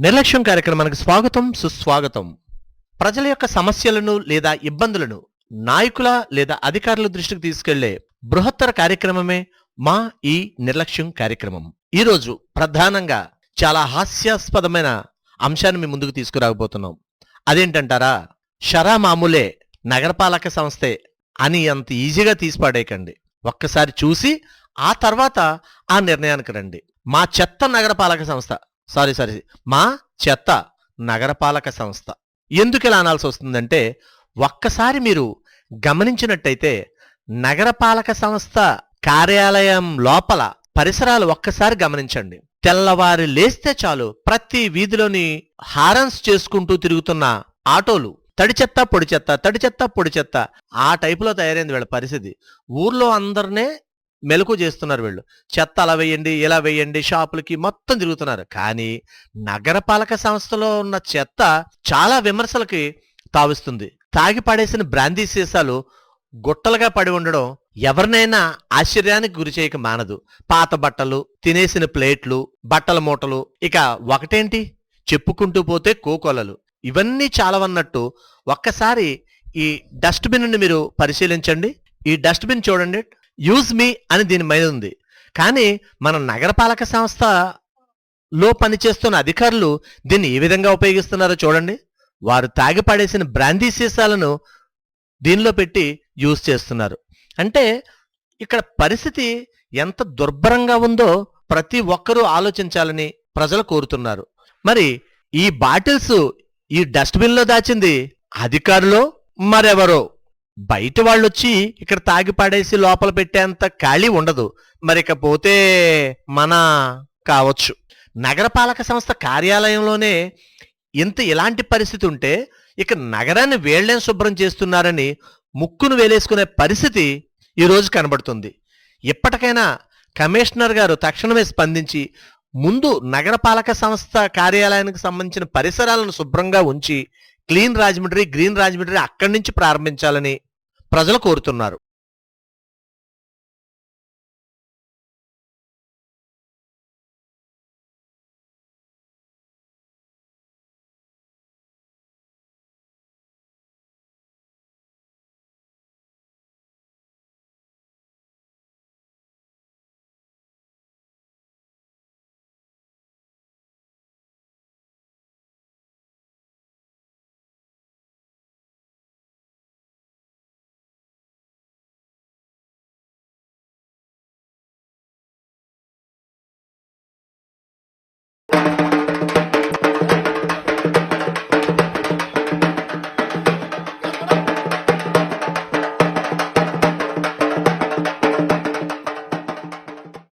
నిర్లక్ష్యం కార్యక్రమానికి స్వాగతం సుస్వాగతం. ప్రజల యొక్క సమస్యలను లేదా ఇబ్బందులను నాయకుల లేదా అధికారుల దృష్టికి తీసుకెళ్ళే బృహత్తర కార్యక్రమమే మా ఈ నిర్లక్ష్యం కార్యక్రమం. ఈరోజు ప్రధానంగా చాలా హాస్యాస్పదమైన అంశాన్ని మీ ముందుకు తీసుకురాకపోతున్నాం అదేంటంటారా? షరా మామూలే నగరపాలక సంస్థే అని అంత ఈజీగా తీసిపాడేయకండి. ఒక్కసారి చూసి ఆ తర్వాత ఆ నిర్ణయానికి రండి. మా చెత్త నగరపాలక సంస్థ సారీ సారీ. మా చెత్త నగరపాలక సంస్థ. ఎందుకు ఇలా అనాల్సి వస్తుందంటే ఒక్కసారి మీరు గమనించినట్టయితే నగరపాలక సంస్థ కార్యాలయం లోపల పరిసరాలు ఒక్కసారి గమనించండి. తెల్లవారి లేస్తే చాలు ప్రతి వీధిలోని హారన్స్ చేసుకుంటూ తిరుగుతున్న ఆటోలు తడి చెత్త పొడి చెత్త తడి చెత్త పొడి చెత్త ఆ టైపులో తయారైంది వీళ్ళ పరిస్థితి. ఊర్లో అందరినే మెలకు చేస్తున్నారు వీళ్ళు. చెత్త అలా వేయండి ఇలా వేయండి షాపులకి మొత్తం తిరుగుతున్నారు. కానీ నగరపాలక సంస్థలో ఉన్న చెత్త చాలా విమర్శలకి తావిస్తుంది. తాగి పడేసిన బ్రాందీ సీసాలు గుట్టలుగా పడి ఉండడం ఎవరినైనా ఆశ్చర్యానికి గురి చేయక మానదు. పాత బట్టలు తినేసిన ప్లేట్లు బట్టల మూటలు ఇక ఒకటేంటి? చెప్పుకుంటూ పోతే కోకొలలు. ఇవన్నీ చాలవన్నట్టు ఒక్కసారి ఈ డస్ట్బిన్ని మీరు పరిశీలించండి. ఈ డస్ట్బిన్ చూడండి. యూజ్ మీ అని దీని మీద ఉంది. కానీ మన నగరపాలక సంస్థలో పనిచేస్తున్న అధికారులు దీన్ని ఏ విధంగా ఉపయోగిస్తున్నారో చూడండి. వారు తాగి పడేసిన బ్రాందీ సీసాలను దీనిలో పెట్టి యూజ్ చేస్తున్నారు. అంటే ఇక్కడ పరిస్థితి ఎంత దుర్భరంగా ఉందో ప్రతి ఒక్కరూ ఆలోచించాలని ప్రజలు కోరుతున్నారు. మరి ఈ బాటిల్స్ ఈ డస్ట్బిన్లో దాచింది అధికారులో మరెవరో? బయట వాళ్ళు వచ్చి ఇక్కడ తాగి పడేసి లోపల పెట్టేంత ఖాళీ ఉండదు. మరి ఇక పోతే మన కావచ్చు. నగరపాలక సంస్థ కార్యాలయంలోనే ఇంత ఇలాంటి పరిస్థితి ఉంటే ఇక నగరాన్ని వేళ్ళేని శుభ్రం చేస్తున్నారని ముక్కును వేలేసుకునే పరిస్థితి ఈరోజు కనబడుతుంది. ఇప్పటికైనా కమిషనర్ గారు తక్షణమే స్పందించి ముందు నగరపాలక సంస్థ కార్యాలయానికి సంబంధించిన పరిసరాలను శుభ్రంగా ఉంచి క్లీన్ రాజమండ్రి గ్రీన్ రాజమండ్రి అక్కడి నుంచి ప్రారంభించాలని ప్రజలు కోరుతున్నారు.